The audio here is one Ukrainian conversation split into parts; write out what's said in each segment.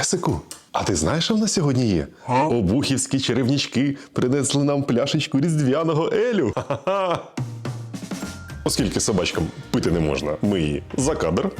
Песику, а ти знаєш, що в нас сьогодні є? Обухівські черевнічки принесли нам пляшечку різдвяного елю. Ха-ха-ха. Оскільки собачкам пити не можна, ми її за кадр.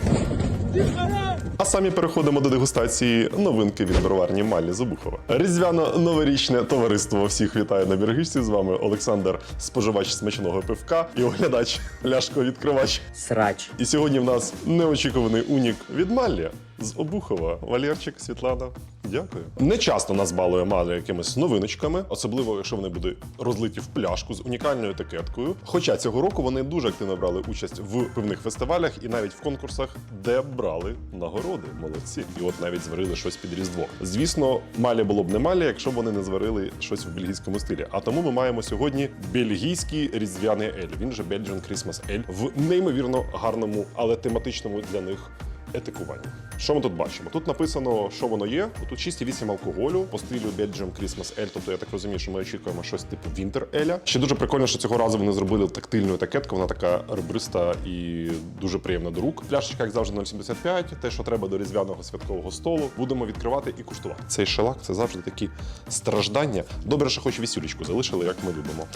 А самі переходимо до дегустації новинки від броварні Малі з Обухова. Різдвяно-новорічне товариство всіх вітає на біргичці. З вами Олександр, споживач смачного пивка і оглядач ляшко-відкривач. Срач. І сьогодні в нас неочікуваний унік від Маллі з Обухова. Валерчик, Світлана. Дякую. Не часто нас балує Малля якимись новиночками, особливо якщо вони будуть розлиті в пляшку з унікальною етикеткою. Хоча цього року вони дуже активно брали участь в пивних фестивалях і навіть в конкурсах, де брали нагороди. Молодці. І от навіть зварили щось під Різдво. Звісно, Малі було б не Малі, якщо б вони не зварили щось в бельгійському стилі. А тому ми маємо сьогодні бельгійський різдвяний ель. Він же Belgian Christmas Ale в неймовірно гарному, але тематичному для них етикуванні. Що ми тут бачимо? Тут написано, що воно є. Тут 6,8 алкоголю по стилю Belgium Christmas Ale. Тобто я так розумію, що ми очікуємо щось типу Winter Еля. Ще дуже прикольно, що цього разу вони зробили тактильну етикетку. Вона така ребриста і дуже приємна до рук. Пляшечка, як завжди, 0,75. Те, що треба до різдвяного святкового столу. Будемо відкривати і куштувати. Цей шелак це завжди такі страждання. Добре, що хоч вісюлечку залишили, як ми любимо.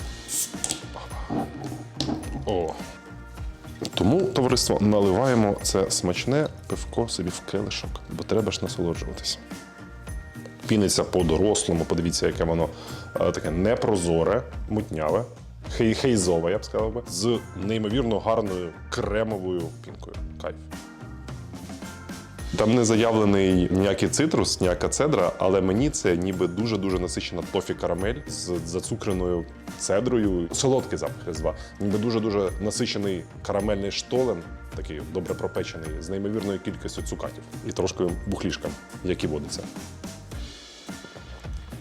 О, тому, товариство, наливаємо це смачне пивко собі в келишок, бо треба ж насолоджуватися. Піниться по-дорослому, подивіться, яке воно е, таке непрозоре, мутняве, хей хейзове, я б сказав би, з неймовірно гарною кремовою пінкою. Кайф. Там не заявлений ніякий цитрус, ніяка цедра, але мені це ніби дуже-дуже насичена тофі карамель з зацукреною цедрою. Солодкий запах різдва. Ніби дуже-дуже насичений карамельний штолен, такий добре пропечений, з неймовірною кількістю цукатів і трошки бухлішка, які водиться.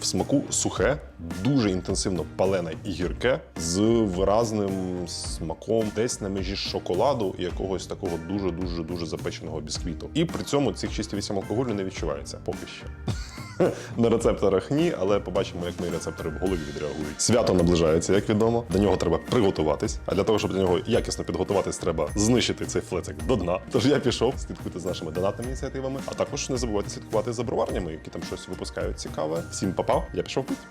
В смаку сухе, дуже інтенсивно палене і гірке, з виразним смаком десь на межі шоколаду і якогось такого дуже дуже дуже запеченого бісквіту. І при цьому цих 6,8 алкоголю не відчувається поки що. На рецепторах ні, але побачимо, як мої рецептори в голові відреагують. Свято наближається, як відомо. До нього треба приготуватись. А для того, щоб до нього якісно підготуватись, треба знищити цей флецик до дна. Тож я пішов, слідкуйте з нашими донатними ініціативами. А також не забувайте слідкувати за броварнями, які там щось випускають цікаве. Всім папа, я пішов пити.